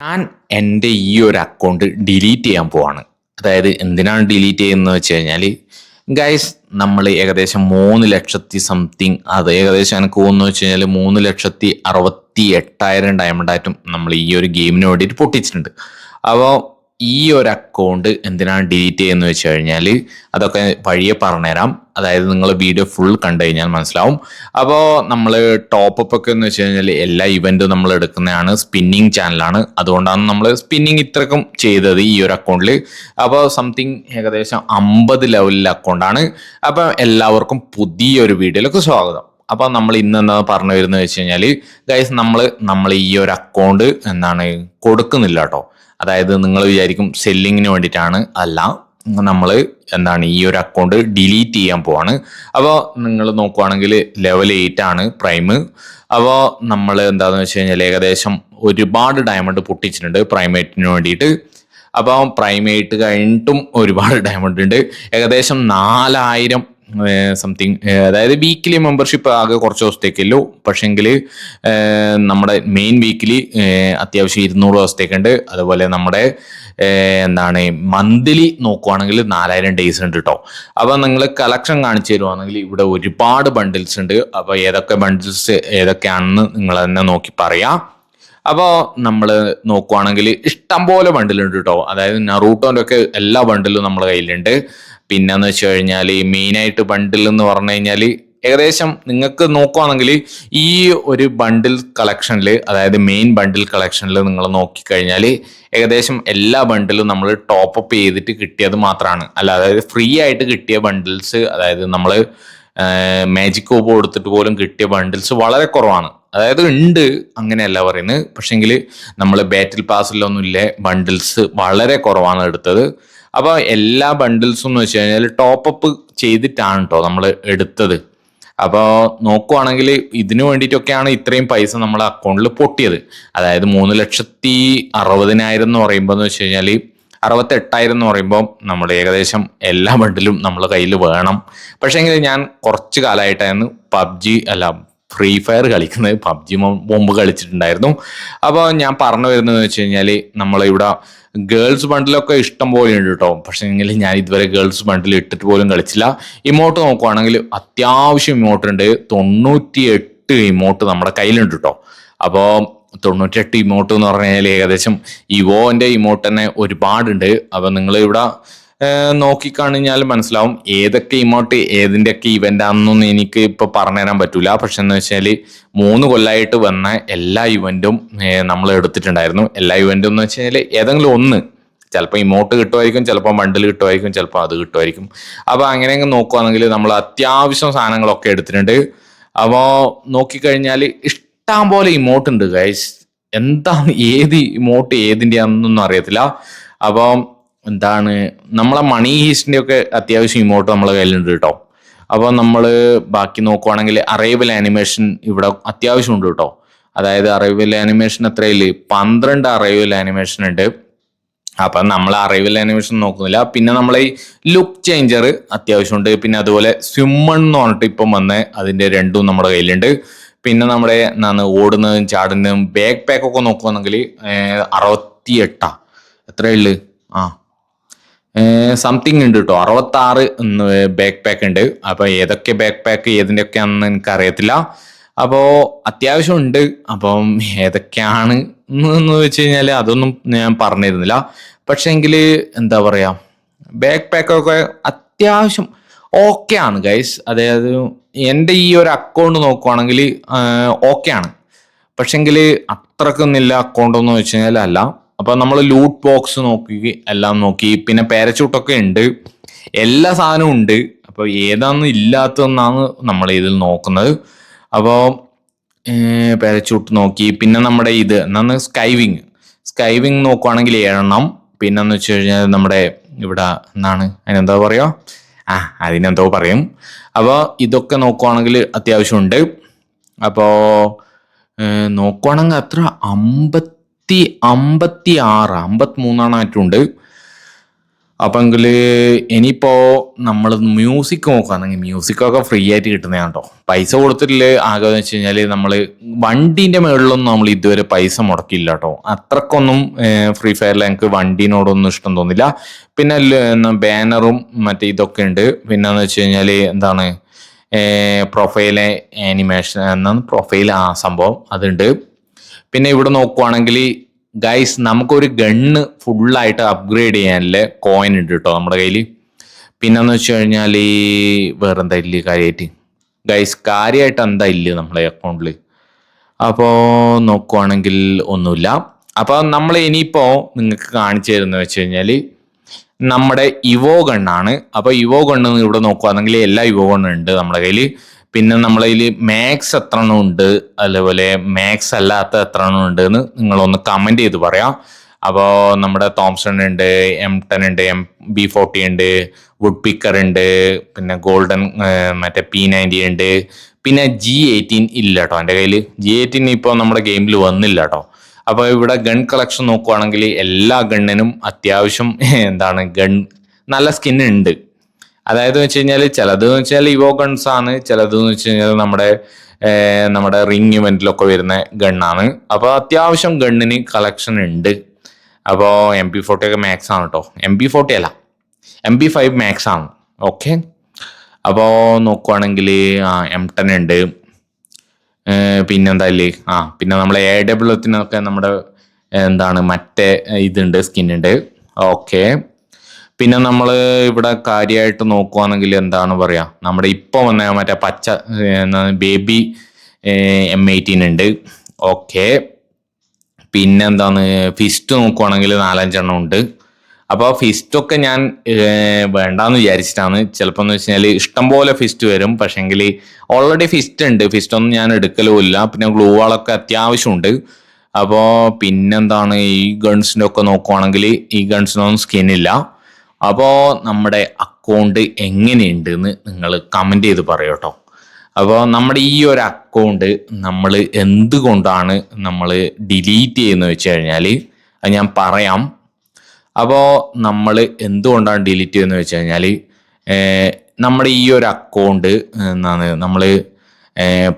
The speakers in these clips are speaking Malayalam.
ഞാൻ എന്റെ ഈ ഒരു അക്കൗണ്ട് ഡിലീറ്റ് ചെയ്യാൻ പോവാണ്. അതായത് എന്തിനാണ് ഡിലീറ്റ് ചെയ്യുന്നത് വെച്ച് കഴിഞ്ഞാൽ ഗൈസ് നമ്മൾ ഏകദേശം മൂന്ന് ലക്ഷത്തി സംതിങ് അത് ഏകദേശം എനിക്ക് തോന്നുന്നു വെച്ച് കഴിഞ്ഞാൽ മൂന്ന് ലക്ഷത്തി അറുപത്തി എട്ടായിരം ഡയമണ്ട് ആയിട്ടും നമ്മൾ ഈ ഒരു ഗെയിമിന് വേണ്ടിയിട്ട് പൊട്ടിച്ചിട്ടുണ്ട്. അപ്പോൾ ഈ ഒരു അക്കൗണ്ട് എന്തിനാണ് ഡിലീറ്റ് ചെയ്യുന്നത് വെച്ച് കഴിഞ്ഞാൽ അതൊക്കെ വഴിയെ പറഞ്ഞുതരാം. അതായത് നിങ്ങൾ വീഡിയോ ഫുൾ കണ്ടു കഴിഞ്ഞാൽ മനസ്സിലാവും. അപ്പോൾ നമ്മൾ ടോപ്പ് അപ്പ് ഒക്കെ എന്ന് വെച്ച് കഴിഞ്ഞാൽ എല്ലാ ഇവന്റും നമ്മൾ എടുക്കുന്നതാണ്. സ്പിന്നിങ് ചാനലാണ് അതുകൊണ്ടാണ് നമ്മൾ സ്പിന്നിങ് ഇത്രക്കും ചെയ്തത് ഈ ഒരു അക്കൗണ്ടിൽ അപ്പോൾ സംതിങ് ഏകദേശം അമ്പത് ലെവലിലെ അക്കൗണ്ടാണ് അപ്പോൾ എല്ലാവർക്കും പുതിയൊരു വീഡിയോയിലേക്ക് സ്വാഗതം. അപ്പോൾ നമ്മൾ ഇന്ന് എന്താ പറഞ്ഞു വരുന്നത് വെച്ച് കഴിഞ്ഞാൽ ഗൈസ് നമ്മൾ നമ്മൾ ഈ ഒരു അക്കൗണ്ട് എന്താണ് കൊടുക്കുന്നില്ല കേട്ടോ അതായത് നിങ്ങൾ വിചാരിക്കും സെല്ലിങ്ങിന് വേണ്ടിയിട്ടാണ്. അല്ല നമ്മൾ എന്താണ് ഈ ഒരു അക്കൗണ്ട് ഡിലീറ്റ് ചെയ്യാൻ പോവാണ്. അപ്പോൾ നിങ്ങൾ നോക്കുവാണെങ്കിൽ ലെവൽ എയ്റ്റ് ആണ് പ്രൈം അപ്പോൾ നമ്മൾ എന്താണെന്ന് വെച്ച് കഴിഞ്ഞാൽ ഏകദേശം ഒരുപാട് ഡയമണ്ട് പൊട്ടിച്ചിട്ടുണ്ട് പ്രൈമേറ്റിന് വേണ്ടിയിട്ട്. അപ്പോൾ പ്രൈമേറ്റ് കഴിഞ്ഞിട്ടും ഒരുപാട് ഡയമണ്ട് ഉണ്ട്. ഏകദേശം നാലായിരം സംതിങ് അതായത് വീക്കിലി മെമ്പർഷിപ്പ് ആകെ കുറച്ച് ദിവസത്തേക്കല്ലോ പക്ഷെങ്കിൽ നമ്മുടെ മെയിൻ വീക്കിലി അത്യാവശ്യം ഇരുന്നൂറ് ദിവസത്തേക്കുണ്ട് അതുപോലെ നമ്മുടെ എന്താണ് മന്ത്ലി നോക്കുവാണെങ്കിൽ നാലായിരം ഡേയ്സ് ഉണ്ട് കേട്ടോ അപ്പോൾ നിങ്ങൾ കളക്ഷൻ കാണിച്ചു തരുവാണെങ്കിൽ ഇവിടെ ഒരുപാട് ബണ്ടിൽസ് ഉണ്ട്. അപ്പോൾ ഏതൊക്കെ ബണ്ടിൽസ് ഏതൊക്കെയാണെന്ന് നിങ്ങൾ തന്നെ നോക്കി പറയാം. അപ്പോൾ നമ്മൾ നോക്കുവാണെങ്കിൽ ഇഷ്ടം പോലെ ബണ്ടിലുണ്ട് കേട്ടോ അതായത് നറൂട്ടോന്റെ ഒക്കെ എല്ലാ ബണ്ടിലും നമ്മുടെ കയ്യിലുണ്ട്. പിന്നെന്ന് വെച്ച് കഴിഞ്ഞാൽ മെയിനായിട്ട് ബണ്ടിൽ എന്ന് പറഞ്ഞു കഴിഞ്ഞാൽ ഏകദേശം നിങ്ങൾക്ക് നോക്കുവാണെങ്കിൽ ഈ ഒരു ബണ്ടിൽ കളക്ഷനിൽ അതായത് മെയിൻ ബണ്ടിൽ കളക്ഷനിൽ നിങ്ങൾ നോക്കിക്കഴിഞ്ഞാൽ ഏകദേശം എല്ലാ ബണ്ടിലും നമ്മൾ ടോപ്പ് അപ്പ് ചെയ്തിട്ട് കിട്ടിയത് മാത്രമാണ് അല്ല അതായത് ഫ്രീ ആയിട്ട് കിട്ടിയ ബണ്ടിൽസ് അതായത് നമ്മൾ മാജിക് കോപ്പ് കൊടുത്തിട്ട് പോലും കിട്ടിയ ബണ്ടിൽസ് വളരെ കുറവാണ്. അതായത് ഉണ്ട് അങ്ങനെയല്ല പറയുന്നത്. പക്ഷേങ്കിൽ നമ്മൾ ബാറ്റിൽ പാസിലൊന്നുമില്ല ബണ്ടിൽസ് വളരെ കുറവാണ് എടുത്തത്. അപ്പോൾ എല്ലാ ബണ്ടിൽസും എന്ന് വെച്ച് കഴിഞ്ഞാൽ ടോപ്പ് അപ്പ് ചെയ്തിട്ടാണ് കേട്ടോ നമ്മൾ എടുത്തത്. അപ്പോൾ നോക്കുവാണെങ്കിൽ ഇതിനു വേണ്ടിയിട്ടൊക്കെയാണ് ഇത്രയും പൈസ നമ്മളെ അക്കൗണ്ടിൽ പൊട്ടിയത്. അതായത് മൂന്ന് ലക്ഷത്തി അറുപതിനായിരം എന്ന് പറയുമ്പോൾ എന്ന് വെച്ച് കഴിഞ്ഞാൽ അറുപത്തെട്ടായിരം എന്ന് പറയുമ്പോൾ നമ്മൾ ഏകദേശം എല്ലാ ബണ്ടിലും നമ്മളെ കയ്യിൽ വേണം. പക്ഷേങ്കിൽ ഞാൻ കുറച്ച് കാലമായിട്ടായിരുന്നു പബ്ജി അല്ല ഫ്രീ ഫയർ കളിക്കുന്നത്. പബ്ജി മുമ്പ് കളിച്ചിട്ടുണ്ടായിരുന്നു. അപ്പോൾ ഞാൻ പറഞ്ഞു വരുന്നത് വെച്ച് കഴിഞ്ഞാൽ നമ്മളിവിടെ ഗേൾസ് ബണ്ടിലൊക്കെ ഇഷ്ടം പോലെ ഉണ്ട് കേട്ടോ പക്ഷേങ്കിൽ ഞാൻ ഇതുവരെ ഗേൾസ് ബണ്ടിൽ ഇട്ടിട്ട് പോലും കളിച്ചില്ല. ഇമോട്ട് നോക്കുവാണെങ്കിൽ അത്യാവശ്യം ഇമോട്ട് ഉണ്ട്. തൊണ്ണൂറ്റി എട്ട് ഇമോട്ട് നമ്മുടെ കയ്യിലുണ്ട് കേട്ടോ അപ്പോൾ തൊണ്ണൂറ്റിയെട്ട് ഇമോട്ട് എന്ന് പറഞ്ഞു കഴിഞ്ഞാൽ ഏകദേശം ഇവോന്റെ ഇമോട്ട് തന്നെ ഒരുപാടുണ്ട്. അപ്പോൾ നിങ്ങൾ ഇവിടെ നോക്കിക്കഴിഞ്ഞാൽ മനസ്സിലാവും ഏതൊക്കെ ഇമോട്ട് ഏതിന്റെയൊക്കെ ഇവന്റ് ആണെന്നൊന്നും എനിക്ക് ഇപ്പോൾ പറഞ്ഞുതരാൻ പറ്റൂല. പക്ഷെ എന്ന് വെച്ചാൽ മൂന്ന് കൊല്ലമായിട്ട് വന്ന എല്ലാ ഇവന്റും നമ്മൾ എടുത്തിട്ടുണ്ടായിരുന്നു. എല്ലാ ഇവന്റും എന്ന് വെച്ചാൽ ഏതെങ്കിലും ഒന്ന്. ചിലപ്പോൾ ഇമോട്ട് കിട്ടുമായിരിക്കും ചിലപ്പോൾ ബണ്ടിൽ കിട്ടുമായിരിക്കും ചിലപ്പോൾ അത് കിട്ടുമായിരിക്കും. അപ്പോൾ അങ്ങനെയൊക്കെ നോക്കുകയാണെങ്കിൽ നമ്മൾ അത്യാവശ്യം സാധനങ്ങളൊക്കെ എടുത്തിട്ടുണ്ട്. അപ്പോൾ നോക്കിക്കഴിഞ്ഞാൽ ഇഷ്ടം പോലെ ഇമോട്ട് ഉണ്ട് ഗൈസ് എന്താണ് ഏത് ഇമോട്ട് ഏതിന്റെയാണെന്നൊന്നും അറിയത്തില്ല. അപ്പോൾ എന്താണ് നമ്മളെ മണി ഹീസ്റ്റിന്റെ ഒക്കെ അത്യാവശ്യം ഇമോട്ട് നമ്മളെ കയ്യിലുണ്ട് കേട്ടോ അപ്പോൾ നമ്മൾ ബാക്കി നോക്കുവാണെങ്കിൽ അറൈവൽ ആനിമേഷൻ ഇവിടെ അത്യാവശ്യം ഉണ്ട് കേട്ടോ അതായത് അറൈവൽ ആനിമേഷൻ അത്രയിൽ പന്ത്രണ്ട് അറൈവൽ ആനിമേഷൻ ഉണ്ട്. അപ്പം നമ്മൾ അറൈവൽ ആനിമേഷൻ നോക്കുന്നില്ല. പിന്നെ നമ്മളെ ഈ ലുക്ക് ചേഞ്ചർ അത്യാവശ്യമുണ്ട്. പിന്നെ അതുപോലെ സ്വിമ്മൺ എന്ന് പറഞ്ഞിട്ട് ഇപ്പം വന്ന് അതിന്റെ രണ്ടും നമ്മുടെ കയ്യിലുണ്ട്. പിന്നെ നമ്മുടെ എന്താണ് ഓടുന്നതും ചാടുന്നതും ബാക്ക് പാക്കൊക്കെ നോക്കുവാണെങ്കിൽ അറുപത്തി എട്ടാ എത്രയുള്ളു ആ സംതിങ് ഉണ്ട് കേട്ടോ അറുപത്തി ആറ് ബാക്ക് പാക്ക് ഉണ്ട്. അപ്പൊ ഏതൊക്കെ ബാക്ക് പാക്ക് ഏതിന്റെയൊക്കെയാണെന്ന് എനിക്ക് അറിയത്തില്ല അപ്പോൾ അത്യാവശ്യം ഉണ്ട് അപ്പം ഏതൊക്കെയാണ് എന്ന് വെച്ച് കഴിഞ്ഞാൽ അതൊന്നും ഞാൻ പറഞ്ഞിരുന്നില്ല. പക്ഷേങ്കിൽ എന്താ പറയാ ബാക്ക് പാക്കൊക്കെ അത്യാവശ്യം ഓക്കെ ആണ് ഗൈസ് അതായത് എന്റെ ഈ ഒരു അക്കൗണ്ട് നോക്കുവാണെങ്കിൽ ഓക്കെ ആണ്. പക്ഷെങ്കിൽ അത്രക്കൊന്നുമില്ല അക്കൗണ്ട് എന്ന് വെച്ച് കഴിഞ്ഞാൽ അല്ല അപ്പൊ നമ്മൾ ലൂട്ട് ബോക്സ് നോക്കി എല്ലാം നോക്കി. പിന്നെ പേരച്ചൂട്ടൊക്കെ ഉണ്ട്. എല്ലാ സാധനവും ഉണ്ട്. അപ്പൊ ഏതാന്ന് ഇല്ലാത്തതെന്നാണ് നമ്മൾ ഇതിൽ നോക്കുന്നത്. അപ്പോൾ പേരച്ചൂട്ട് നോക്കി. പിന്നെ നമ്മുടെ ഇത് എന്നാണ്? സ്കൈവിങ് സ്കൈവിങ് നോക്കുവാണെങ്കിൽ ഏഴെണ്ണം. പിന്നെന്ന് വെച്ച് കഴിഞ്ഞാൽ നമ്മുടെ ഇവിടെ എന്താണ് അതിനെന്താ പറയുക ആ അതിനെന്തോ പറയും. അപ്പോൾ ഇതൊക്കെ നോക്കുവാണെങ്കിൽ അത്യാവശ്യമുണ്ട്. അപ്പോൾ നോക്കുവാണെങ്കിൽ അത്ര അമ്പത്തി അമ്പത്തി ആറ് അമ്പത്തി ആറ്റുണ്ട് അപ്പം എങ്കിൽ ഇനിയിപ്പോ നമ്മൾ മ്യൂസിക് നോക്കുകയാണെങ്കിൽ മ്യൂസിക്കൊക്കെ ഫ്രീ ആയിട്ട് കിട്ടുന്നതാണ് കേട്ടോ പൈസ കൊടുത്തിട്ടില്ല ആകെ വെച്ച് കഴിഞ്ഞാൽ നമ്മൾ വണ്ടീന്റെ മുകളിലൊന്നും നമ്മൾ ഇതുവരെ പൈസ മുടക്കില്ല കേട്ടോ അത്രക്കൊന്നും ഫ്രീ ഫയറിൽ എനിക്ക് വണ്ടീനോടൊന്നും ഇഷ്ടം തോന്നില്ല. പിന്നെ ബാനറും മറ്റേ ഇതൊക്കെ ഉണ്ട്. പിന്നെന്ന് വെച്ച് കഴിഞ്ഞാൽ എന്താണ് പ്രൊഫൈൽ ആനിമേഷൻ എന്നാണ് പ്രൊഫൈൽ ആ സംഭവം. അതുണ്ട്. പിന്നെ ഇവിടെ നോക്കുവാണെങ്കിൽ ഗൈസ് നമുക്കൊരു ഗണ്ണ് ഫുള്ളായിട്ട് അപ്ഗ്രേഡ് ചെയ്യാനുള്ള കോയിൻ ഉണ്ട് കേട്ടോ നമ്മുടെ കയ്യിൽ പിന്നെന്ന് വെച്ച് കഴിഞ്ഞാൽ ഈ വേറെന്താ ഇല്ല കാര്യമായിട്ട് ഗൈസ് കാര്യമായിട്ട് എന്താ ഇല്ല നമ്മളെ അക്കൗണ്ടിൽ അപ്പോൾ നോക്കുവാണെങ്കിൽ ഒന്നുമില്ല. അപ്പോൾ നമ്മൾ ഇനിയിപ്പോൾ നിങ്ങൾക്ക് കാണിച്ചു തരുന്നത് വെച്ച് കഴിഞ്ഞാൽ നമ്മുടെ ഇവോ ഗണ്ണാണ് അപ്പോൾ ഇവോ ഗണ്ണ് ഇവിടെ നോക്കുവാണെങ്കിൽ എല്ലാ ഇവോ ഗണ്ണും ഉണ്ട് നമ്മുടെ കയ്യിൽ പിന്നെ നമ്മളതിൽ മാത്സ് എത്ര എണ്ണം ഉണ്ട്? അതേപോലെ മാക്സ് അല്ലാത്ത എത്ര എണ്ണം ഉണ്ട് എന്ന് നിങ്ങളൊന്ന് കമന്റ് ചെയ്ത് പറയാം. അപ്പോൾ നമ്മുടെ തോംസൺ ഉണ്ട് എം ടെൻ ഉണ്ട് എം ബി ഫോർട്ടി ഉണ്ട് വുഡ് പിക്കർ ഉണ്ട് പിന്നെ ഗോൾഡൻ മറ്റേ പി നയന്റി ഉണ്ട്. പിന്നെ ജി എയ്റ്റീൻ ഇല്ല കേട്ടോ എന്റെ കയ്യിൽ ജി എയ്റ്റീൻ ഇപ്പോൾ നമ്മുടെ ഗെയിമിൽ വന്നില്ല കേട്ടോ അപ്പോൾ ഇവിടെ ഗൺ കളക്ഷൻ നോക്കുവാണെങ്കിൽ എല്ലാ ഗണ്ണിനും അത്യാവശ്യം എന്താണ് ഗൺ നല്ല സ്കിൻ ഉണ്ട്. അതായത് വെച്ച് കഴിഞ്ഞാൽ ചിലത് എന്ന് വെച്ചാൽ ഇവോ ഗൺസ് ആണ് ചിലത് എന്ന് വെച്ച് കഴിഞ്ഞാൽ നമ്മുടെ നമ്മുടെ റിംഗ് ഇവന്റിലൊക്കെ വരുന്ന ഗണ്ണാണ് അപ്പോൾ അത്യാവശ്യം ഗണ്ണിന് കളക്ഷൻ ഉണ്ട്. അപ്പോൾ എം പി ഫോർട്ടി ഒക്കെ മാക്സ് ആണ് കേട്ടോ എം പി ഫോർട്ടി അല്ല എം പി ഫൈവ് മാക്സ് ആണ്. ഓക്കെ അപ്പോൾ നോക്കുവാണെങ്കിൽ ആ എം ടെൻ ഉണ്ട്. പിന്നെന്താ ഇല്ലേ ആ പിന്നെ നമ്മളെ എ ഡബ്ല്യൂത്തിനൊക്കെ നമ്മുടെ എന്താണ് മറ്റേ ഇതുണ്ട് സ്കിന്നുണ്ട് ഓക്കെ പിന്നെ നമ്മൾ ഇവിടെ കാര്യമായിട്ട് നോക്കുവാണെങ്കിൽ എന്താണ് പറയുക നമ്മുടെ ഇപ്പോൾ വന്ന മറ്റേ പച്ച ബേബി എം എയ്റ്റീൻ ഉണ്ട്. ഓക്കെ. പിന്നെന്താണ് ഫിസ്റ്റ് നോക്കുവാണെങ്കിൽ നാലഞ്ചെണ്ണം ഉണ്ട്. അപ്പോൾ ഫിസ്റ്റൊക്കെ ഞാൻ വേണ്ടാന്ന് വിചാരിച്ചിട്ടാണ്. ചിലപ്പോൾ എന്ന് വെച്ച് കഴിഞ്ഞാൽ ഇഷ്ടംപോലെ ഫിസ്റ്റ് വരും. പക്ഷേങ്കിൽ ഓൾറെഡി ഫിസ്റ്റ് ഉണ്ട്. ഫിസ്റ്റ് ഒന്നും ഞാൻ എടുക്കലുമില്ല പിന്നെ ഗ്ലൂ വാളൊക്കെ അത്യാവശ്യമുണ്ട്. അപ്പോൾ പിന്നെന്താണ്? ഈ ഗൺസിന്റെ ഒക്കെ നോക്കുവാണെങ്കിൽ ഈ ഗൺസിനൊന്നും സ്കിന്നില്ല. അപ്പോൾ നമ്മുടെ അക്കൗണ്ട് എങ്ങനെയുണ്ട് എന്ന് നിങ്ങൾ കമന്റ് ചെയ്ത് പറയൂ കേട്ടോ. അപ്പോൾ നമ്മുടെ ഈ ഒരു അക്കൗണ്ട് നമ്മൾ എന്തുകൊണ്ടാണ് നമ്മൾ ഡിലീറ്റ് ചെയ്യുന്നത് വെച്ച് കഴിഞ്ഞാൽ അത് ഞാൻ പറയാം. അപ്പോൾ നമ്മൾ എന്തുകൊണ്ടാണ് ഡിലീറ്റ് ചെയ്യുന്നത് വെച്ച് കഴിഞ്ഞാൽ നമ്മുടെ ഈ ഒരു അക്കൗണ്ട് എന്താണ് നമ്മൾ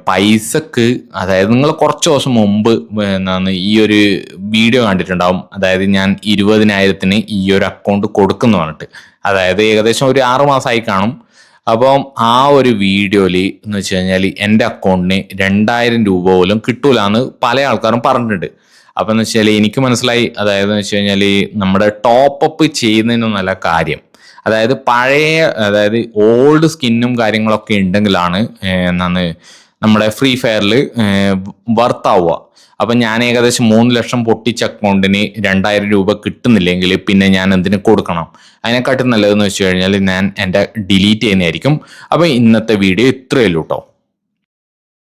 പൈസക്ക് അതായത് നിങ്ങൾ കുറച്ച് ദിവസം മുമ്പ് എന്നാണ് ഈ ഒരു വീഡിയോ കണ്ടിട്ടുണ്ടാവും. അതായത് ഞാൻ ഇരുപതിനായിരത്തിന് ഈ ഒരു അക്കൗണ്ട് കൊടുക്കുന്നു പറഞ്ഞിട്ട്. അതായത് ഏകദേശം ഒരു ആറു മാസമായി കാണും. അപ്പം ആ ഒരു വീഡിയോയിൽ എന്ന് വെച്ച് കഴിഞ്ഞാൽ എന്റെ അക്കൗണ്ടിന് രണ്ടായിരം രൂപ പോലും കിട്ടൂല എന്ന് പല ആൾക്കാരും പറഞ്ഞിട്ടുണ്ട്. അപ്പം എന്ന് വെച്ചാൽ എനിക്ക് മനസ്സിലായി. അതായത് എന്ന് വെച്ച് കഴിഞ്ഞാൽ നമ്മുടെ ടോപ്പ് അപ്പ് ചെയ്യുന്നതിനൊന്നല്ല കാര്യം. അതായത് പഴയ അതായത് ഓൾഡ് സ്കിന്നും കാര്യങ്ങളൊക്കെ ഉണ്ടെങ്കിലാണ് എന്നാണ് നമ്മുടെ ഫ്രീ ഫയറിൽ വർത്താവുക അപ്പം ഞാൻ ഏകദേശം മൂന്ന് ലക്ഷം പൊട്ടിച്ച അക്കൗണ്ടിന് രണ്ടായിരം രൂപ കിട്ടുന്നില്ലെങ്കിൽ പിന്നെ ഞാൻ എന്തിന് കൊടുക്കണം? അതിനെക്കാട്ടും നല്ലതെന്ന് വെച്ച് കഴിഞ്ഞാൽ ഞാൻ എന്റെ ഡിലീറ്റ് ചെയ്യുന്നതായിരിക്കും. അപ്പം ഇന്നത്തെ വീഡിയോ ഇത്രയേ ഉള്ളൂ